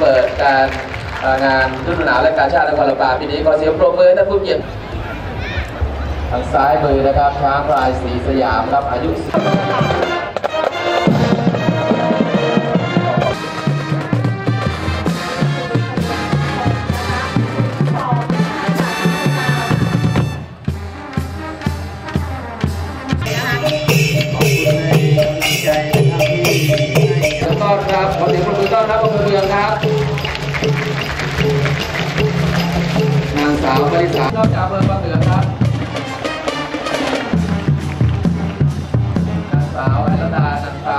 เปิดการงานฤดูหนาวและการชาตินครลำปางปีนี้ขอเสียงปรบมือท่านผู้เกียรติทางซ้ายมือนะครับช้างพลายสีสยามครับอายุต้อนรับขอเสียงปรบมือต้อนรับอำเภอเมืองครับ นางสาวมาริสานอกจากอำเภอเมืองครับนางสาวอรดานันตา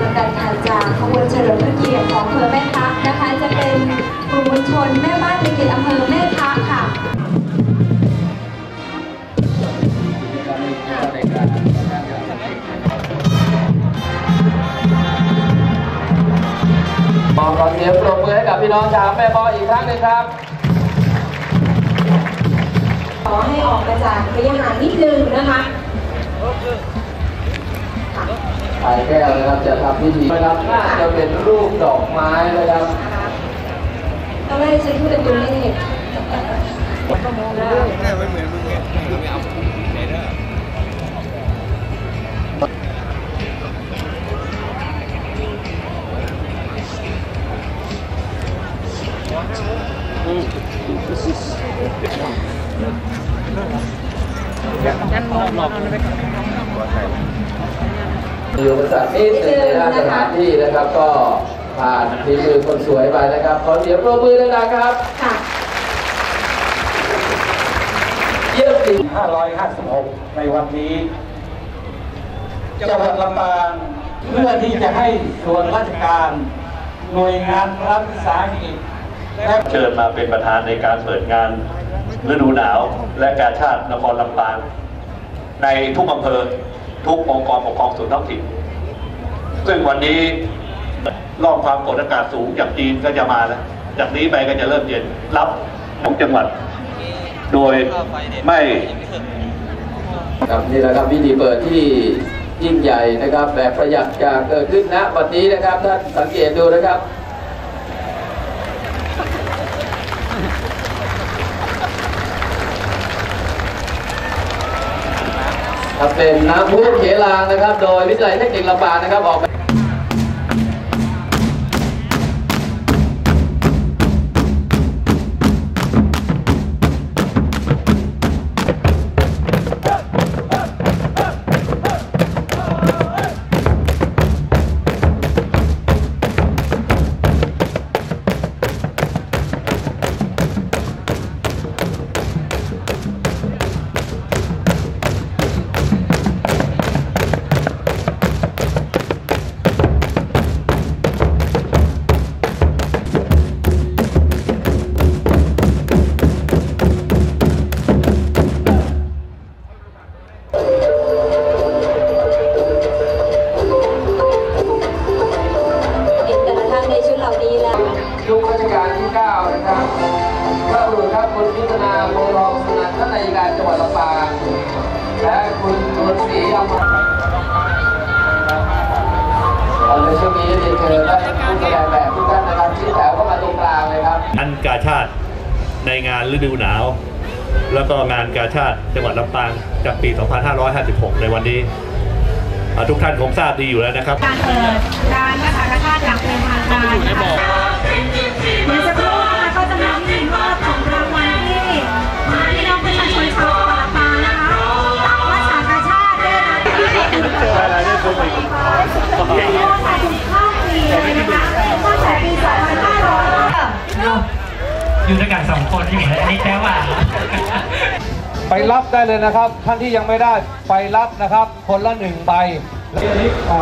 ลำดับถัดจากขบวนเฉลิมพระเกียรติของอำเภอแม่ทะนะคะ จะเป็นกลุ่มมวลชนแม่บ้านเกียรติอำเภอแม่ทะค่ะมองขอเสียงปรบมือให้กับพี่น้องชาวแม่บออีกครั้งหนึ่งครับ จากระยะห่างนิดนึงนะคะไข่แก้วนะครับจะทำพิธีนะครับน่าจะเป็นรูปดอกไม้นะครับตอนแรกฉันพูดเป็นตัวเลขมีอุ ปสรรคนิดหนึงในด้าสถานที่นะครับก็ผ่านทีมือคนสวยไปนะครับ ขอเสียงปรบมือดังๆครับค่ะเยี่ยมจริง556 ในวันนี้จังหวัดลำปางเพื่อที่จะให้ส่วนราชการ หน่วยงานรัฐวิสาหกิจแล เชิญมาเป็นประธานในการเปิดงานฤดูหนาวและการชาตินครลำปางในทุกอำเภอทุกองค์กรปกครองส่วนท้องถิ่น ซึ่งวันนี้รอบความกดอากาศสูงจากจีนก็จะมาแล้ว จากนี้ไปก็จะเริ่มเย็นรับของจังหวัด โดยไม่ครับนี่แหละครับพิธีเปิดที่ยิ่งใหญ่นะครับ แบบประหยัดจะเกิดขึ้นณวันนี้นะครับท่านสังเกตดูนะครับ ครับเป็นน้ำพุเขลางนะครับ โดยวิทยาลัยเทคนิคลำปางนะครับออกแบบ ยุครัชกาลที่ 9 นะครับพระบุรุษครับคุณยุทธนาโพทองสุนันท์ท่านนายการจังหวัดลำปางและคุณนวลศรีอมรเอาในช่วงนี้เรียนเชิญท่านผู้แสดงแบบทุกท่านนะครับที่แถวเข้ามาตรงกลางเลยครับงานกาชาติในงานฤดูหนาว แล้วก็งานกาชาติจังหวัดลำปางจากปี 2556 ในวันนี้ ทุกท่านคงทราบดีอยู่แล้วนะครับ การเปิด อยู่ด้วยกันสองคนอยู่เลยอันนี้แค่ว่า ไปรับได้เลยนะครับ ท่านที่ยังไม่ได้ไปรับนะครับ คนละหนึ่งใบอันนี้อ่า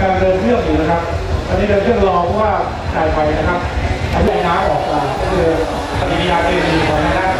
การเดินเครื่องอยู่นะครับอันนี้เดินเครื่องรอเพราะว่าจ่ายไปนะครับอันนี้น้ำออกมาก็คือปฏิกิริยาเคมีของคณะเครื่